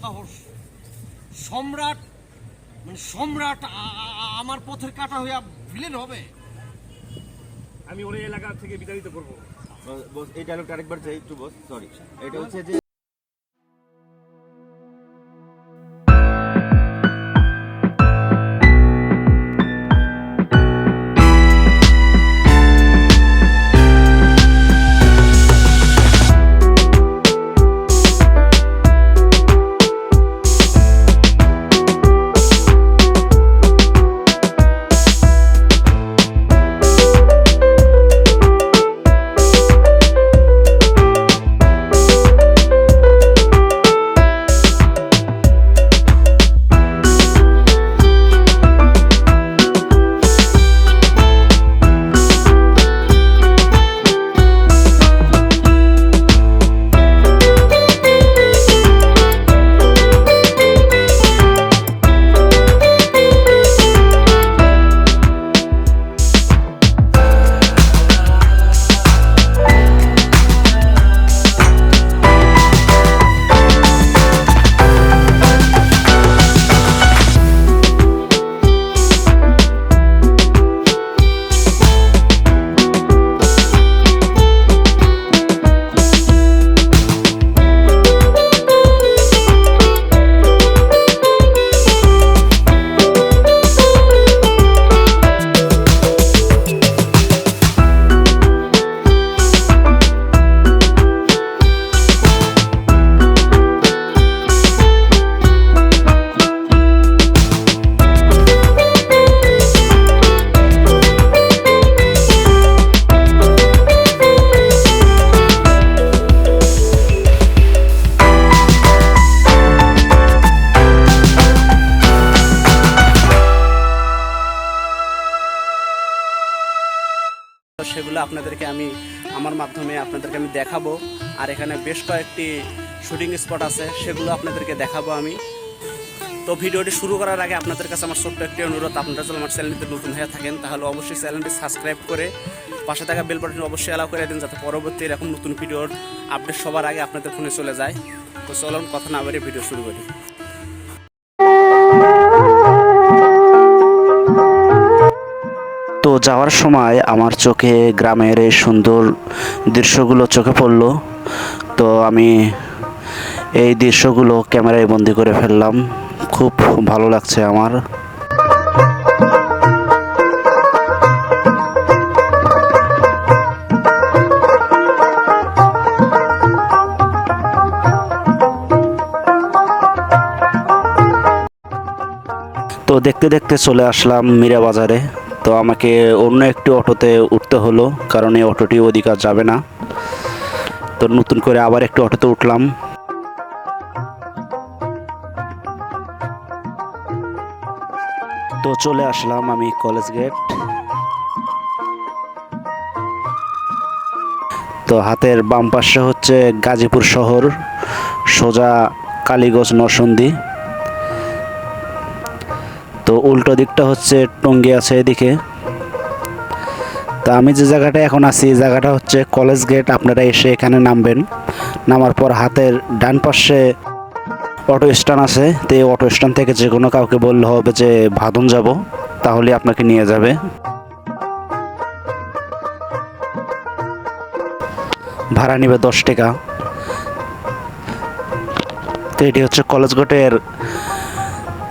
সাহস। সম্রাট মানে সম্রাট আমার পথের কাটা হইয়া ভিলেন হবে। আমি ওই এই এলাকা থেকে বিতাড়িত করব। বস এই ডায়লগটা আরেকবার চাই একটু বস সরি এটা হচ্ছে যে আমার মাধ্যমে আপনাদেরকে আমি দেখাবো। আর এখানে বেশ কয়েকটি শুটিং স্পট আছে, সেগুলো আপনাদেরকে দেখাবো আমি। তো ভিডিওটি শুরু করার আগে আপনাদের কাছে আমার ছোট্ট একটি অনুরোধ, আপনারা যদি আমার চ্যানেলটিতে নতুন হয়ে থাকেন, তাহলে অবশ্যই চ্যানেলটি সাবস্ক্রাইব করে পাশে থাকা বেল বাটন অবশ্যই অ্যালাউ করে দিন, যাতে পরবর্তী এরকম নতুন ভিডিওর আপডেট সবার আগে আপনাদের ফোনে চলে যায়। তো চলুন, কথা না বেরিয়ে ভিডিও শুরু করি। যাওয়ার সময় আমার চোখে গ্রামের এই সুন্দর দৃশ্যগুলো চোখে পড়ল। তো আমি এই দৃশ্যগুলো ক্যামেরায় বন্দি করে ফেললাম। খুব ভালো লাগছে আমার। তো দেখতে দেখতে চলে আসলাম মীরা বাজারে। তো আমাকে অন্য একটি অটোতে উঠতে হলো, কারণ এই অটোটি আর যাবে না। তো নতুন করে আবার একটি অটোতে উঠলাম। তো চলে আসলাম আমি কলেজ গেট। তো হাতের বাম পাশে হচ্ছে গাজীপুর শহর, সোজা কালীগঞ্জ নরসন্দী। তো উল্টো দিকটা হচ্ছে টঙ্গী আছে এদিকে। তা আমি যে জায়গাটা এখন আছি জায়গাটা হচ্ছে কলেজ গেট, আপনারা এসে এখানে নামবেন। নামার পর হাতের ডান পাশে অটো স্ট্যান্ড আছে। তো এই অটো স্ট্যান্ড থেকে যে কোনো কাউকে বললে হবে যে, ভাদন যাব তাহলে আপনাকে নিয়ে যাবে। ভাড়া নিবে দশ টাকা। তো এটি হচ্ছে কলেজ গেটের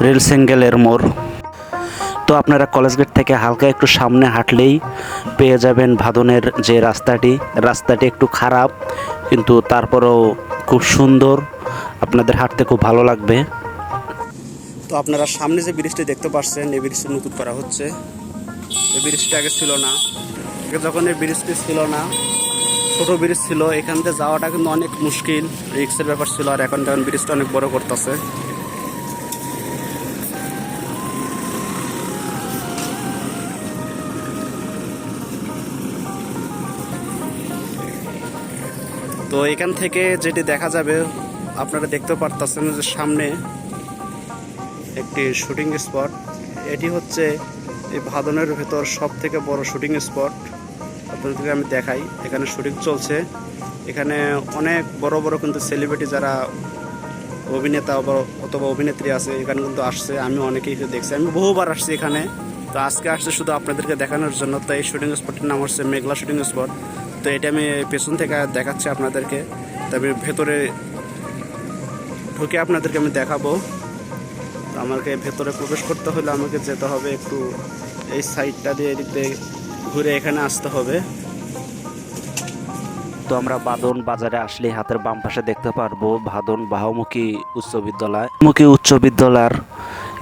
রেল সিঙ্গেলের মোড়। তো আপনারা কলেজ গেট থেকে হালকা একটু সামনে হাঁটলেই পেয়ে যাবেন ভাদনের যে রাস্তাটি। রাস্তাটি একটু খারাপ, কিন্তু তারপরেও খুব সুন্দর। আপনাদের হাঁটতে খুব ভালো লাগবে। তো আপনারা সামনে যে ব্রিজটি দেখতে পাচ্ছেন, এই ব্রিজটি নতুন করা হচ্ছে। এই ব্রিজটি আগে ছিল না। আগে যখন এই ব্রিজটি ছিল না, ছোটো ব্রিজ ছিল, এখান থেকে যাওয়াটা কিন্তু অনেক মুশকিল। রিক্সের ব্যাপার ছিল আর এখন যখন ব্রিজটা অনেক বড় করতেছে। তো এখান থেকে যেটি দেখা যাবে, আপনারা দেখতে পারতেছেন যে সামনে একটি শুটিং স্পট। এটি হচ্ছে এই ভাদনের ভেতর সব থেকে বড় শুটিং স্পট। আপনাদেরকে আমি দেখাই, এখানে শুটিং চলছে। এখানে অনেক বড় বড় কিন্তু সেলিব্রিটি যারা অভিনেতা অথবা অভিনেত্রী আছে, এখানে কিন্তু আসছে। আমি অনেকেই দেখছি। আমি বহুবার আসছি এখানে। তো আজকে আসছে শুধু আপনাদেরকে দেখানোর জন্য। তো এই শুটিং স্পটটির নাম হচ্ছে মেঘলা শুটিং স্পট। তো এটা আমি পেছন থেকে দেখাচ্ছি আপনাদেরকে। তবে ভেতরে ঢুকে আপনাদেরকে আমি দেখাবো। তো আমাকে ভেতরে প্রবেশ করতে হলে আমাকে যেতে হবে একটু এই সাইডটা দিয়ে এদিক দিয়ে ঘুরে এখানে আসতে হবে। তো আমরা বাদন বাজারে আসলে হাতের বাম পাশে দেখতে পারব ভাদন বাহুমুখী উচ্চ বিদ্যালয়। মুখী উচ্চ বিদ্যালয়ের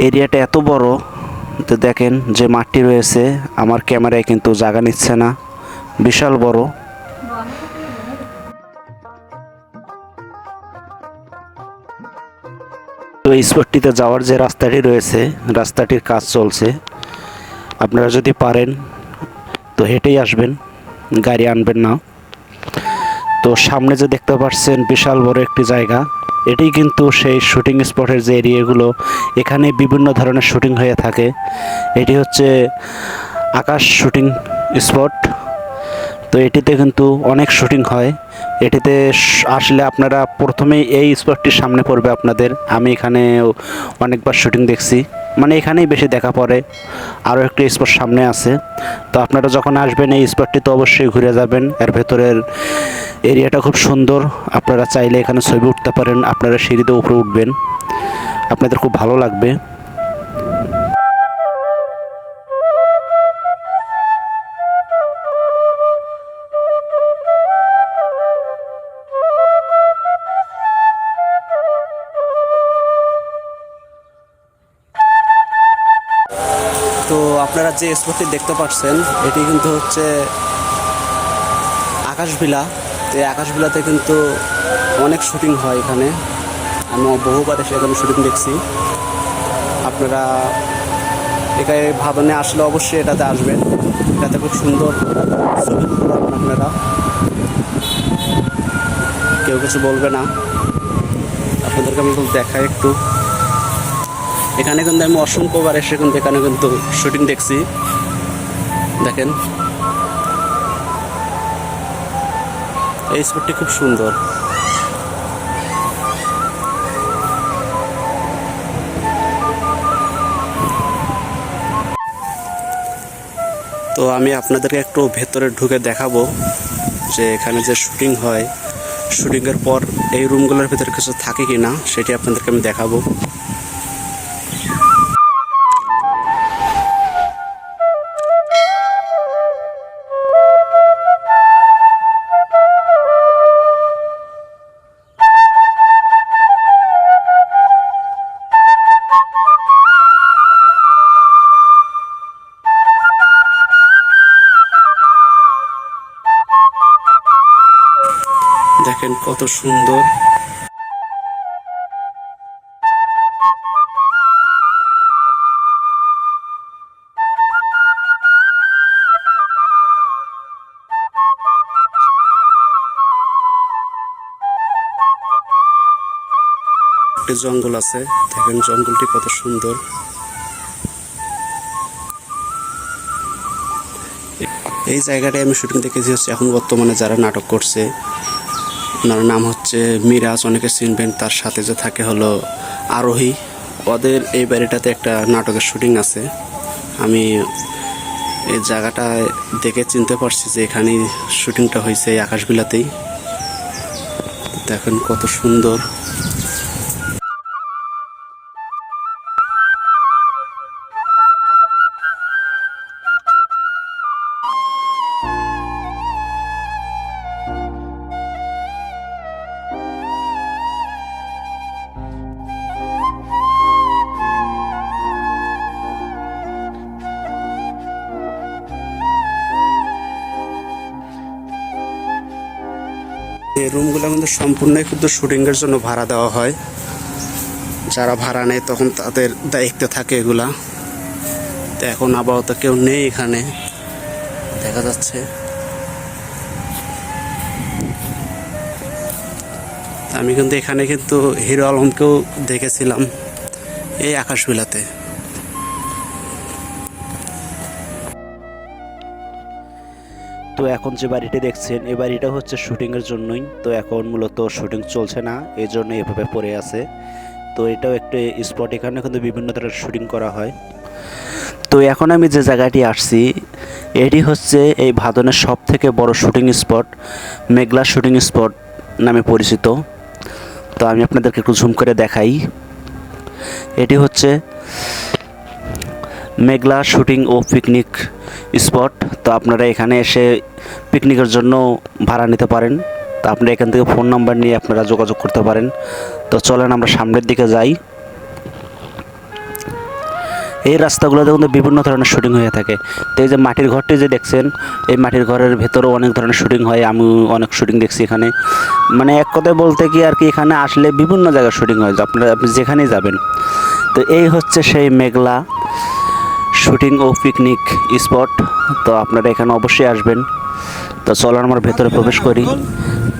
এরিয়াটা এত বড় তো দেখেন যে মাঠটি রয়েছে, আমার ক্যামেরায় কিন্তু জায়গা নিচ্ছে না। বিশাল বড়। তো এই স্পটটিতে যাওয়ার যে রাস্তাটি রয়েছে, রাস্তাটির কাজ চলছে। আপনারা যদি পারেন, তো হেঁটেই আসবেন, গাড়ি আনবেন না। তো সামনে যে দেখতে পাচ্ছেন, বিশাল বড় একটি জায়গা। এটি কিন্তু সেই শুটিং স্পটের যে এরিয়াগুলো এখানে বিভিন্ন ধরনের শুটিং হয়ে থাকে। এটি হচ্ছে আকাশ শুটিং স্পট। তো এটিতে কিন্তু অনেক শুটিং হয়। এটিতে আসলে আপনারা প্রথমেই এই স্পটটির সামনে পড়বে আপনাদের। আমি এখানে অনেকবার শুটিং দেখছি। মানে এখানেই বেশি দেখা পড়ে। আরও একটি স্পট সামনে আছে। তো আপনারা যখন আসবেন এই স্পটটি তো অবশ্যই ঘুরে যাবেন। এর ভেতরের এরিয়াটা খুব সুন্দর। আপনারা চাইলে এখানে ছবি উঠতে পারেন। আপনারা সিঁড়িতে উপরে উঠবেন। আপনাদের খুব ভালো লাগবে। যে স্পটটি দেখতে পাচ্ছেন, এটি কিন্তু হচ্ছে আকাশভিলা। তো এই আকাশভিলাতে কিন্তু অনেক শুটিং হয় এখানে। আমি বহুবার এসে এখানে শুটিং দেখছি। আপনারা এখানে ভাবনে আসলে অবশ্যই এটাতে আসবেন। এটাতে খুব সুন্দর ছবি আপনারা। কেউ কিছু বলবে না। আপনাদেরকে আমি দেখাই একটু। এখানে কিন্তু আমি অসংখ্যবার এসে কিন্তু এখানে কিন্তু শুটিং দেখছি। দেখেন। এই স্পটটি খুব সুন্দর। তো আমি আপনাদেরকে একটু ভেতরে ঢুকে দেখাবো যে এখানে যে শুটিং হয়। শুটিংয়ের পর এই রুমগুলোর ভিতরে কিছু থাকে কি না সেটি আপনাদেরকে আমি দেখাবো। কত সুন্দর। জঙ্গল আছে, দেখেন জঙ্গলটি কত সুন্দর। এই জায়গাটায় আমি শুটিং দেখেছি হচ্ছে এখন বর্তমানে যারা নাটক করছে। ওনার নাম হচ্ছে মিরাজ, অনেকে চিনবেন, তার সাথে যে থাকে হলো আরোহী। ওদের এই বাড়িটাতে একটা নাটকের শুটিং আছে। আমি এই জায়গাটা দেখে চিনতে পারছি যে এখানে শুটিংটা হয়েছে এই আকাশবিলাতেই। দেখেন কত সুন্দর। এই রুমগুলো কিন্তু সম্পূর্ণই কিন্তু শুটিংয়ের জন্য ভাড়া দেওয়া হয়। যারা ভাড়া নেয় তখন তাদের দায়িত্বে থাকে এগুলা। তো এখন আপাতত কেউ নেই এখানে, দেখা যাচ্ছে। আমি কিন্তু এখানে কিন্তু হিরো আলমকেও দেখেছিলাম এই আকাশবিলাতে তো এখন যে বাড়িটি দেখছেন, এই বাড়িটা হচ্ছে শুটিংয়ের জন্যই। তো এখন মূলত শুটিং চলছে না এই জন্য এভাবে পড়ে আছে। তো এটাও একটি স্পট, এখানে কিন্তু বিভিন্ন ধরনের শুটিং করা হয়। তো এখন আমি যে জায়গাটি আসছি, এটি হচ্ছে এই ভাদনের সব থেকে বড় shooting spot, Meghla shooting spot নামে পরিচিত। তো আমি আপনাদেরকে একটু ঝুম করে দেখাই। এটি হচ্ছে মেঘলা শুটিং ও পিকনিক স্পট। তো আপনারা এখানে এসে পিকনিকের জন্য ভাড়া নিতে পারেন। তো আপনারা এখান থেকে ফোন নাম্বার নিয়ে আপনারা যোগাযোগ করতে পারেন। তো চলেন আমরা সামনের দিকে যাই। এই রাস্তাগুলোতে কিন্তু বিভিন্ন ধরনের শুটিং হয়ে থাকে। তো এই যে মাটির ঘরটি যে দেখছেন, এই মাটির ঘরের ভেতরেও অনেক ধরনের শুটিং হয়। আমি অনেক শুটিং দেখছি এখানে। মানে এক কথায় বলতে কি আর কি, এখানে আসলে বিভিন্ন জায়গায় শুটিং হয়। আপনারা, আপনি যেখানেই যাবেন। তো এই হচ্ছে সেই মেঘলা শুটিং ও পিকনিক স্পট তো আপনারা এখানে অবশ্যই আসবেন। তো চলেন আমরা ভেতরে প্রবেশ করি।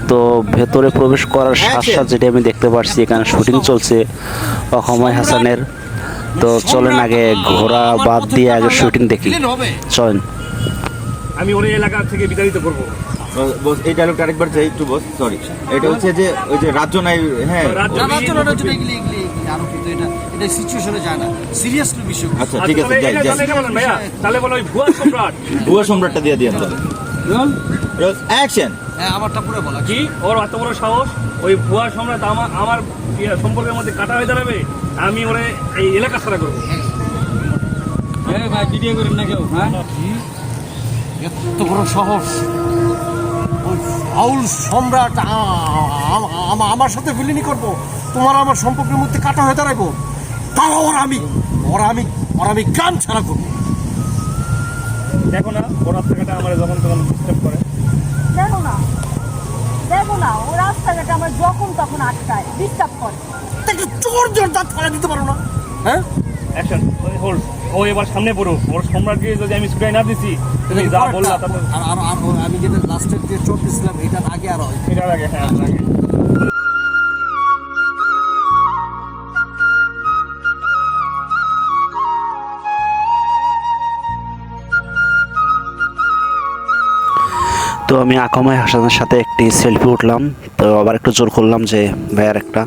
তো ভেতরে প্রবেশ করার সাথে সাথে যেটা আমি দেখতে পাচ্ছি এখানে শুটিং চলছে অসময় হাসানের। তো চলেন আগে ঘোরা বাদ দিয়ে আগে শুটিং দেখি। চলেন। আমি ওর এই এলাকা থেকে বিতাড়িত করব। বস এই ডায়লগটা আরেকবার চাই একটু বস সরি এটা হচ্ছে যে ওই যে রাজ্য নাই হ্যাঁ। রাজ্য এটা সিচুয়েশনে যায় না। সিরিয়াসলি বিষয়। আচ্ছা ঠিক আছে যাই যাই। তাহলে বলেন বলো ওই ভুয়া সম্রাট। ভুয়া সম্রাটটা দিয়ে দিয়ে অ্যাকশন হ্যাঁ আমারটা পুরো বলা কি? ওর এত বড় সাহস? ওই ভুয়া সম্রাট আমার আমার ইয়ে সম্পর্কের মধ্যে কাটা হয়ে দাঁড়াবে? আমি ওরে এই এলাকা ছাড়া করব। এত বড় সাহস। ওই সম্রাট আ- আ- আ- আমার সাথে ভিলিনি করব। তোমার আমার সম্পর্কের মধ্যে কাটা হয়ে দাঁড়াবো তাও ওর আমি ওর আমি ওর আমি গান ছাড়া করব। দেখো না ওর রাস্তাঘাটে আমার যখন তখন ডিস্টার্ব করে। দেখো না দেখো না ও রাস্তাঘাটে আমার যখন তখন আটকায় ডিস্টার্ব করে। একটু জোর জোর দাঁত ফালা দিতে পারো না হ্যাঁ? অ্যাকশন হোল্ড ও এবার সামনে পড়ুক। ওর সম্রাটকে যদি আমি ছুটাই না দিছি তুমি যা বললা তাতে আর আর আর আমি যেটা লাস্টের যে চোট দিছিলাম এটার আগে আর হয়। এটার আগে হ্যাঁ আগে। তো আমি আকমায় হাসানের সাথে একটি সেলফি উঠলাম। তো আবার একটু জোর করলাম যে, ভাইয়ার একটা।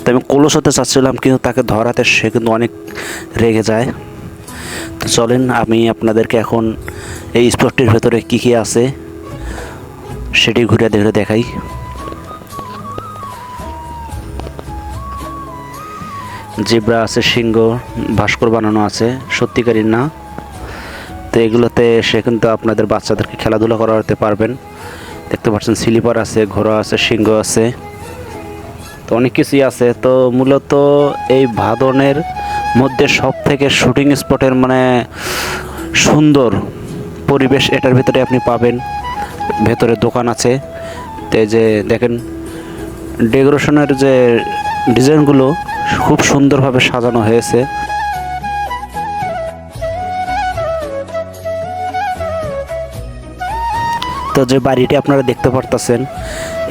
তো আমি কলস হতে চাচ্ছিলাম, কিন্তু তাকে ধরাতে সে কিন্তু অনেক রেগে যায়। তো চলেন, আমি আপনাদেরকে এখন এই স্পটটির ভেতরে কী কী আছে, সেটি ঘুরে ঘুরে দেখাই। জিব্রা আছে, সিংহ, ভাস্কর বানানো আছে সত্যিকারই না। তো এগুলোতে সে কিন্তু আপনাদের বাচ্চাদেরকে খেলাধুলা করাতে পারবেন। দেখতে পাচ্ছেন স্লিপার আছে, ঘোড়া আছে, সিংহ আছে। তো অনেক কিছুই আছে। তো মূলত এই ভাদনের মধ্যে সব থেকে শুটিং স্পটের মানে সুন্দর পরিবেশ এটার ভিতরে আপনি পাবেন। ভেতরে দোকান আছে। তো যে দেখেন, ডেকোরেশনের যে ডিজাইনগুলো খুব সুন্দরভাবে সাজানো হয়েছে। তো যে বাড়িটি আপনারা দেখতে পারতেছেন,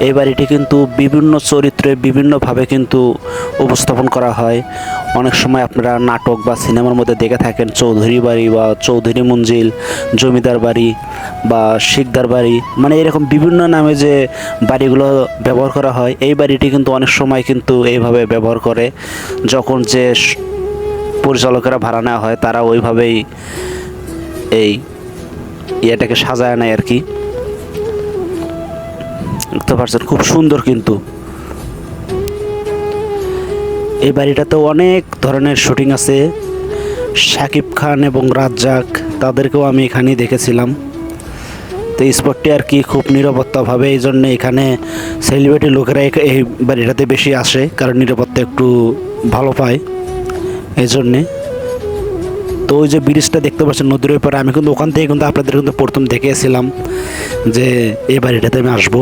এই বাড়িটি কিন্তু বিভিন্ন চরিত্রে বিভিন্নভাবে কিন্তু উপস্থাপন করা হয়। অনেক সময় আপনারা নাটক বা সিনেমার মধ্যে দেখে থাকেন, চৌধুরী বাড়ি বা চৌধুরী মঞ্জিল, জমিদার বাড়ি বা শিকদার বাড়ি মানে এরকম বিভিন্ন নামে যে বাড়িগুলো ব্যবহার করা হয়, এই বাড়িটি কিন্তু অনেক সময় কিন্তু এইভাবে ব্যবহার করে। যখন যে পরিচালকেরা ভাড়া নেওয়া হয়, তারা ওইভাবেই এই ইয়েটাকে সাজায় নেয় আর কি। দেখতে পাচ্ছেন খুব সুন্দর কিন্তু। এই বাড়িটাতে অনেক ধরনের শুটিং আছে। শাকিব খান এবং রাজ্জাক, তাদেরকেও আমি এখানেই দেখেছিলাম। তো স্পটটি আর কি খুব নিরাপত্তাভাবে, এই জন্য এখানে সেলিব্রিটি লোকেরা এই বাড়িটাতে বেশি আসে, কারণ নিরাপত্তা একটু ভালো পায়। এই জন্যে। তো ওই যে ব্রিজটা দেখতে পাচ্ছেন নদীর ওই পারে, আমি কিন্তু ওখান থেকে কিন্তু আপনাদের কিন্তু প্রথম দেখেছিলাম যে এই বাড়িটাতে আমি আসব।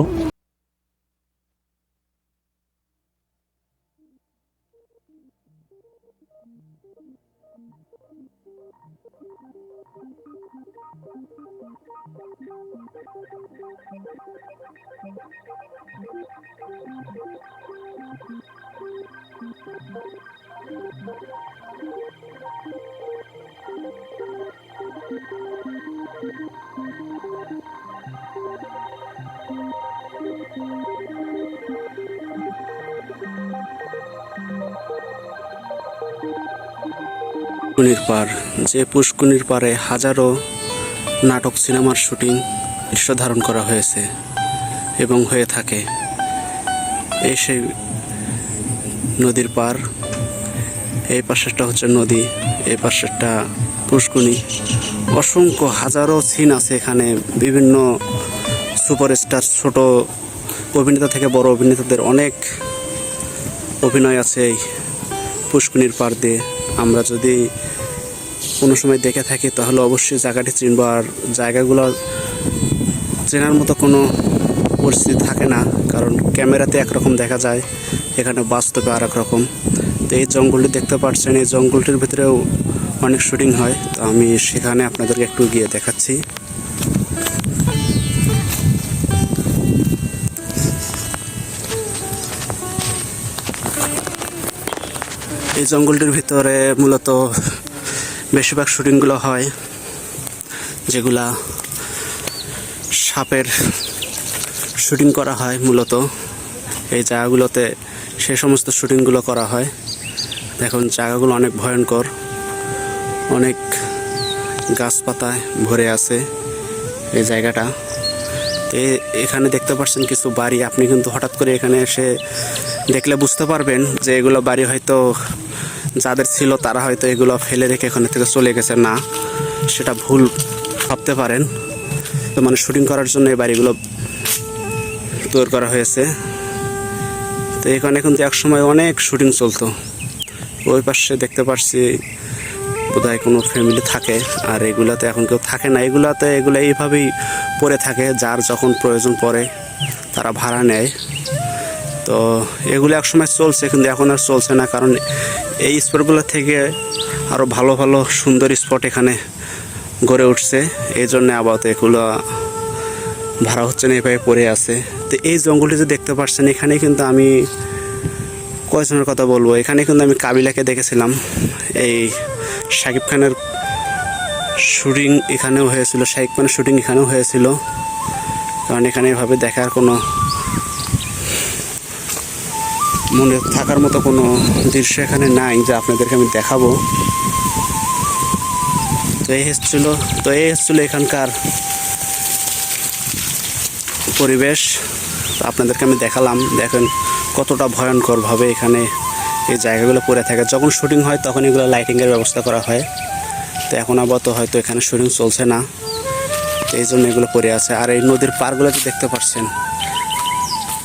পুষ্কুনির পার। যে পুষ্কুনির পারে হাজারো নাটক সিনেমার শুটিং দৃশ্য ধারণ করা হয়েছে এবং হয়ে থাকে। এই সেই নদীর পার, এই পাশেরটা হচ্ছে নদী, এই পাশেরটা পুষ্কুনি অসংখ্য হাজারো সিন আছে এখানে। বিভিন্ন সুপারস্টার, ছোট অভিনেতা থেকে বড় অভিনেতাদের অনেক অভিনয় আছে এই পুষ্কুনির পার দিয়ে। আমরা যদি কোনো সময় দেখে থাকি, তাহলে অবশ্যই জায়গাটি চিনব। আর জায়গাগুলো চেনার মতো কোনো পরিস্থিতি থাকে না, কারণ ক্যামেরাতে একরকম দেখা যায়, এখানে বাস্তবে আর রকম। তো এই জঙ্গলটি দেখতে পাচ্ছেন, এই জঙ্গলটির ভিতরেও অনেক শুটিং হয়। তো আমি সেখানে আপনাদেরকে একটু গিয়ে দেখাচ্ছি। এই জঙ্গলটির ভিতরে মূলত বেশিরভাগ শুটিংগুলো হয় যেগুলা সাপের শুটিং করা হয় মূলত। এই জায়গাগুলোতে সে সমস্ত শুটিংগুলো করা হয়। দেখুন, জায়গাগুলো অনেক ভয়ঙ্কর। অনেক গাছপাতায় ভরে আছে এই জায়গাটা। এ- এখানে দেখতে পাচ্ছেন কিছু বাড়ি। আপনি কিন্তু হঠাৎ করে এখানে এসে দেখলে বুঝতে পারবেন যে এগুলো বাড়ি হয়তো যাদের ছিল তারা হয়তো এগুলো ফেলে রেখে এখানে থেকে চলে গেছে। না, সেটা ভুল ভাবতে পারেন। তো মানে শুটিং করার জন্য এই বাড়িগুলো তৈরি করা হয়েছে। তো এখানে কিন্তু একসময় অনেক শুটিং চলতো। ওই পাশে দেখতে পাচ্ছি বোধহয় কোনো ফ্যামিলি থাকে, আর এগুলাতে এখন কেউ থাকে না। এগুলাতে এগুলো এইভাবেই পড়ে থাকে, যার যখন প্রয়োজন পড়ে তারা ভাড়া নেয়। তো এগুলো একসময় চলছে, কিন্তু এখন আর চলছে না, কারণ এই স্পটগুলো থেকে আরও ভালো ভালো, সুন্দর স্পট এখানে গড়ে উঠছে। এই জন্য আপাতত এগুলো ভাড়া হচ্ছে না, এভাবে পড়ে আছে। তো এই জঙ্গলটি যে দেখতে পাচ্ছেন, এখানে কিন্তু আমি কয়জনের কথা বলব। এখানে কিন্তু আমি কাবিলাকে দেখেছিলাম। এই শাকিব খানের শুটিং এখানেও হয়েছিল, শাকিব খানের শুটিং এখানেও হয়েছিল। কারণ এখানে এভাবে দেখার কোনো মনে থাকার মতো কোনো দৃশ্য এখানে নাই যা আপনাদেরকে আমি দেখাবো। তো এই হচ্ছিল, তো এই হচ্ছিল এখানকার পরিবেশ। আপনাদেরকে আমি দেখালাম, দেখেন কতটা ভয়ঙ্করভাবে এখানে এই জায়গাগুলো পড়ে থাকে। যখন শুটিং হয় তখন এগুলো লাইটিংয়ের ব্যবস্থা করা হয়। তো এখন আপাতত হয়তো এখানে শুটিং চলছে না। তো এই জন্য এগুলো পড়ে আছে। আর এই নদীর পারগুলোতে দেখতে পাচ্ছেন।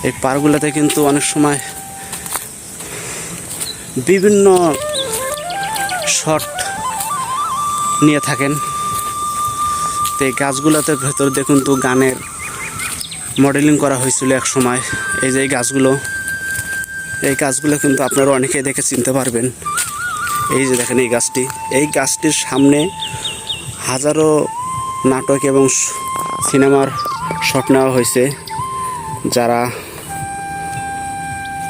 এই পারগুলোতে কিন্তু অনেক সময় বিভিন্ন শট নিয়ে থাকেন। তো এই গাছগুলোতে ভেতর দেখুন তো গানের মডেলিং করা হয়েছিল এক সময়। এই যে এই গাছগুলো এই গাছগুলো কিন্তু আপনারা অনেকে দেখে চিনতে পারবেন। এই যে দেখেন এই গাছটি, এই গাছটির সামনে হাজারো নাটক এবং সিনেমার শট নেওয়া হয়েছে। যারা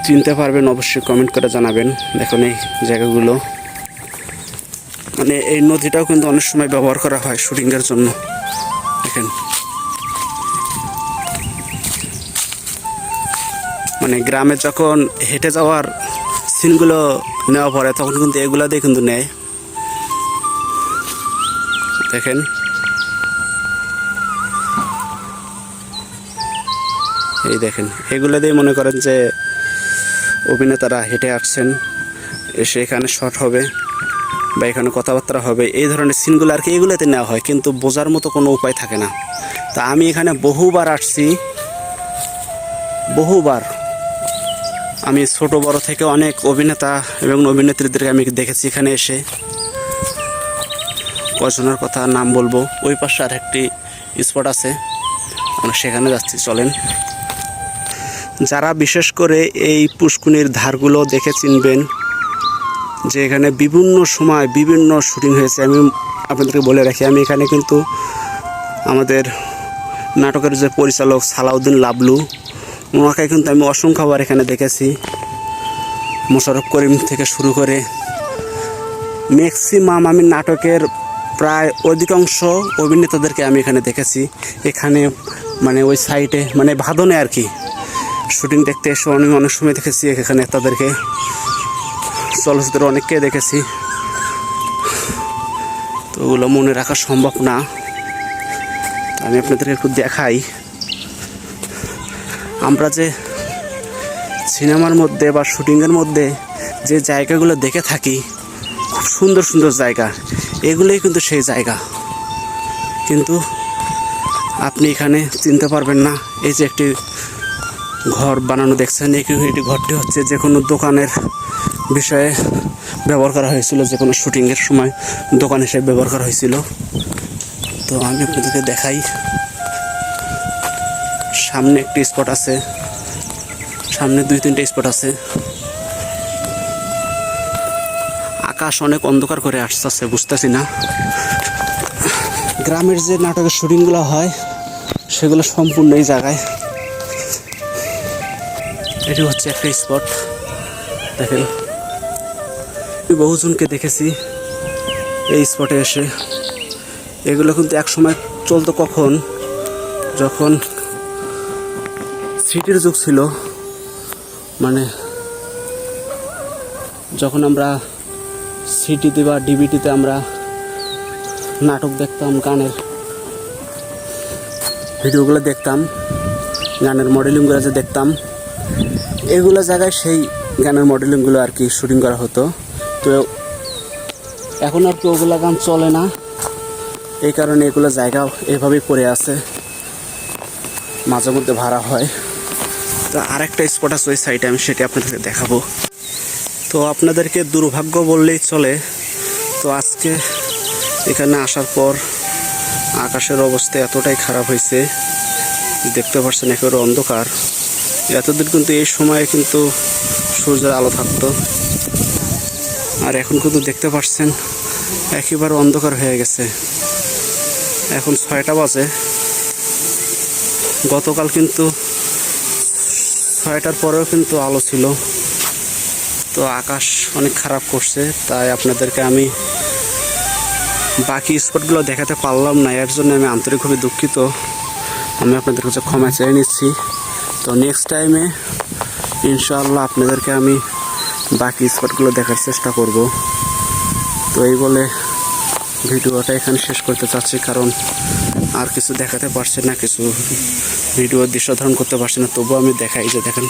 চিনতে পারবেন, অবশ্যই কমেন্ট করে জানাবেন। দেখুন এই জায়গাগুলো। মানে এই নদীটাও কিন্তু অনেক সময় ব্যবহার করা হয় শুটিংয়ের জন্য। দেখেন। মানে গ্রামে যখন হেঁটে যাওয়ার সিনগুলো নেওয়া পড়ে, তখন কিন্তু এগুলো দিয়ে কিন্তু নেয়। দেখেন। এই দেখেন, এগুলো দিয়ে মনে করেন যে অভিনেতারা হেঁটে আসছেন, এসে এখানে শট হবে বা এখানে কথাবার্তা হবে, এই ধরনের সিনগুলো আর কি এগুলোতে নেওয়া হয়, কিন্তু বোঝার মতো কোনো উপায় থাকে না। তা আমি এখানে বহুবার আসছি, বহুবার। আমি ছোট, বড় থেকে অনেক অভিনেতা এবং অভিনেত্রীদেরকে আমি দেখেছি এখানে এসে। কজনের কথা নাম বলব, ওই পাশে আর একটি স্পট আছে, আমরা সেখানে যাচ্ছি, চলেন। যারা বিশেষ করে এই পুষ্কুনির ধারগুলো দেখে চিনবেন যে এখানে বিভিন্ন সময় বিভিন্ন শুটিং হয়েছে, আমি আপনাদেরকে বলে রাখি, আমি এখানে কিন্তু আমাদের নাটকের যে পরিচালক সালাউদ্দিন লাবলু, ওনাকে কিন্তু আমি অসংখ্যবার এখানে দেখেছি। মোশারফ করিম থেকে শুরু করে ম্যাক্সিমাম আমি নাটকের প্রায় অধিকাংশ অভিনেতাদেরকে আমি এখানে দেখেছি। এখানে মানে ওই সাইটে মানে ভাদনে আর কি শুটিং দেখতে এসে, অনেক অনেক সময় দেখেছি এখানে তাদেরকে। চলচ্চিত্র অনেককে দেখেছি। তো ওগুলো মনে রাখা সম্ভব না। আমি আপনাদেরকে একটু দেখাই। আমরা যে সিনেমার মধ্যে বা শুটিংয়ের মধ্যে যে জায়গাগুলো দেখে থাকি, খুব সুন্দর সুন্দর জায়গা, এগুলোই কিন্তু সেই জায়গা। কিন্তু আপনি এখানে চিনতে পারবেন না, এই যে একটি ঘর বানানো দেখছেন এটি ঘরটি হচ্ছে যে কোনো দোকানের বিষয়ে ব্যবহার করা হয়েছিল, যে কোনো শুটিংয়ের সময় দোকান হিসেবে ব্যবহার করা হয়েছিল। তো আমি আপনাদেরকে দেখাই। সামনে একটি স্পট আছে, সামনে দুই তিনটে স্পট আছে। আকাশ অনেক অন্ধকার করে আসতেছে, বুঝতেছি না। গ্রামের যে নাটকের শুটিংগুলো হয়, সেগুলো সম্পূর্ণ এই জায়গায়। এটি হচ্ছে একটা স্পট দেখেন বহুজনকে দেখেছি, এই স্পটে এসে। এগুলো কিন্তু এক সময় চলতো কখন? যখন সিটির যুগ ছিল মানে যখন আমরা সিটিতে বা ডিবিটিতে আমরা নাটক দেখতাম, গানের ভিডিওগুলো দেখতাম, গানের মডেলিংগুলো যে দেখতাম এগুলো জায়গায় সেই গানের মডেলিংগুলো আর কি শুটিং করা হতো। তো এখন আর কি ওগুলো গান চলে না। এই কারণে এগুলো জায়গা এভাবেই পড়ে আছে। মাঝে মধ্যে ভাড়া হয়। তো আরেকটা স্পট আছে ওই সাইডে আমি সেটা আপনাদেরকে দেখাবো। তো আপনাদেরকে দুর্ভাগ্য বললেই চলে। তো আজকে এখানে আসার পর আকাশের অবস্থা এতটাই খারাপ হয়েছে। দেখতে পাচ্ছেন একেবারে অন্ধকার। এতদিন কিন্তু এই সময়ে কিন্তু সূর্যের আলো থাকতো। আর এখন কিন্তু দেখতে পাচ্ছেন, একেবারে অন্ধকার হয়ে গেছে। এখন ছয়টা বাজে। গতকাল কিন্তু ছয়টার পরেও কিন্তু আলো ছিল। তো আকাশ অনেক খারাপ করছে, তাই আপনাদেরকে আমি বাকি স্পটগুলো দেখাতে পারলাম না। এর জন্য আমি আন্তরিকভাবে দুঃখিত। আমি আপনাদের কাছে ক্ষমা চেয়ে নিচ্ছি। তো নেক্সট টাইমে ইনশাআল্লাহ আপনাদেরকে আমি বাকি স্পটগুলো দেখার চেষ্টা করব। তো এই বলে ভিডিওটা এখানে শেষ করতে চাচ্ছি, কারণ আর কিছু দেখাতে পারছে না, কিছু ভিডিওর দৃশ্য ধারণ করতে পারছি না। তবুও আমি দেখাই যে দেখেন,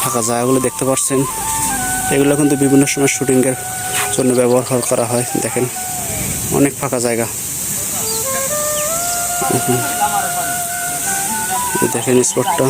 ফাঁকা জায়গাগুলো দেখতে পাচ্ছেন। এগুলো কিন্তু বিভিন্ন সময় শুটিংয়ের জন্য ব্যবহার করা হয়, দেখেন। অনেক ফাঁকা জায়গা। দেখেন স্পটটা